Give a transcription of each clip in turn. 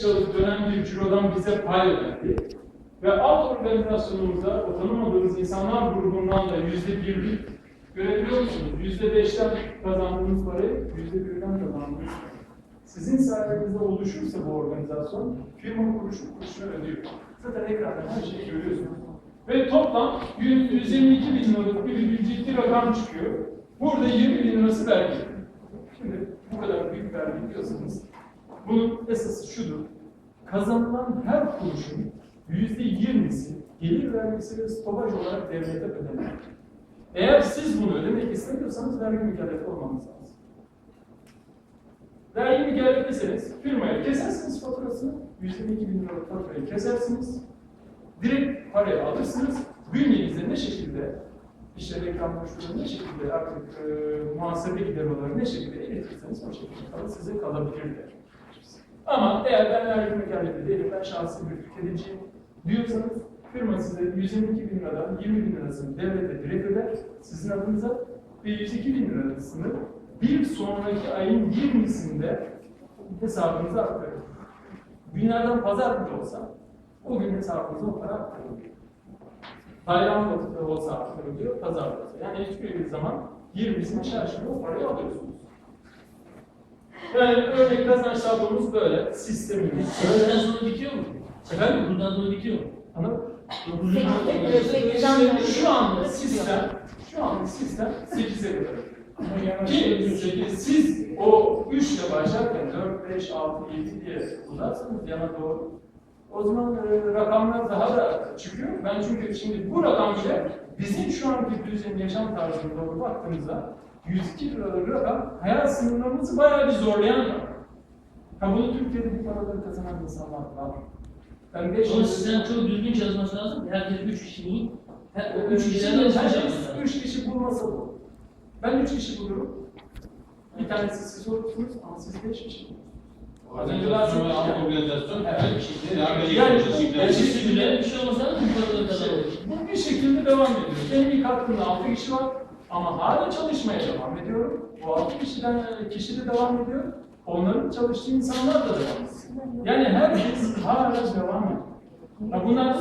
çalışıp dönen bir cirodan bize pay ödendi. Ve alt organizasyonumuzda o insanlar grubundan da yüzde birlik görebiliyor musunuz? Yüzde beşten kazandığımız parayı yüzde birden kazandınız. Sizin sayenizde oluşursa bu organizasyon firmanın kuruşu kuruşuna ödüyor. Zaten ekranda her şeyi görüyorsunuz. Ve toplam 100, 122 bin liralık bir, ciddi rakam çıkıyor. Burada 20 bin lirası vergi. Şimdi bu kadar büyük vergi diyorsanız bunun esası şudur. Kazanılan her kuruşun yüzde yirmisi gelir vergisi ve stopaj olarak devlete ödenir. Eğer siz bunu ödemek istemiyorsanız vergi mükellefi olmanız lazım. Vergi mükellefiseniz firmaya kesersiniz faturasını, 122 bin liralık faturayı kesersiniz, direkt parayı alırsınız, bünyenizde ne şekilde işte reklam boşluğu ne şekilde artık e, muhasebe gideri olarak ne şekilde iletirseniz o şekilde kalır, size kalabilir der. Ama eğer ben vergi değilim, ben şahsi bir tüketiciyim diyorsanız firma size 122 bin liradan 20 bin lirasını devlete direkt öder sizin adınıza ve 102 bin lirasını bir sonraki ayın 20'sinde hesabınıza aktarır. Günlerden pazar bile olsa o gün hesabınıza o para aktarılıyor. Bayram olsa aktarılıyor, pazar olsa. Yani hiçbir bir zaman 20'sini çarşamba o parayı alıyorsunuz. Yani örnek kazanç tablomuz böyle, sistemimiz Buradan böyle. sonra bitiyor mu? Efendim? Buradan sonra bitiyor mu? Anladın mı? Dokuzuncu Şimdi şu anda sistem, şu anda sistem 8'e kadar. Ki sekiz- siz o 3 ile başlarken 4, 5, 6, 7 diye uzarsanız yana doğru o zaman e, rakamlar daha da çıkıyor. Ben çünkü şimdi bu rakam bile bizim şu anki düzen yaşam tarzına doğru baktığımızda 102 liralık rakam hayat sınırlarımızı bayağı bir zorlayan rakam. Ha bunu Türkiye'de bu paraları kazanan insanlar var. Ben 5 Ama sistem çok düzgün çalışması lazım. Herkes üç kişinin, her, o üç Üç kişilerden kişi, çalışması herkes lazım. üç kişi bulmasa bu. Ben üç kişi bulurum. Bir tanesi siz olursunuz ama siz beş kişi bulursunuz. Az önce organizasyon her bir şekilde devam Yani- ediyor. Yani- bir şey olmasa bu bir şekilde devam ediyor. Benim ilk hakkımda altı kişi var ama hala çalışmaya devam ediyorum. Bu altı kişiden kişi de devam ediyor. Onların çalıştığı insanlar da devam ediyor. Yani herkes hala devam ediyor. Bunlar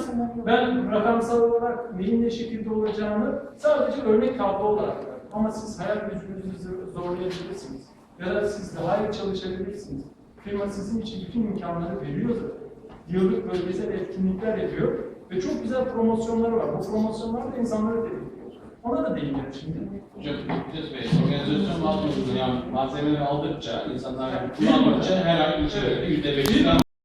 ben rakamsal olarak neyin ne şekilde olacağını sadece örnek tablo olarak verdim. Ama siz hayal gücünüzü zorlayabilirsiniz. Ya da siz daha iyi çalışabilirsiniz. Firma sizin için bütün imkanları veriyor zaten. Yıllık bölgesel etkinlikler yapıyor ve çok güzel promosyonları var. Bu promosyonlar da insanları tetikliyor. Ona da değinelim şimdi. Hocam, Fikret Bey, organizasyon yani malzemeleri aldıkça, insanlar kullandıkça her ay yüzde beşinden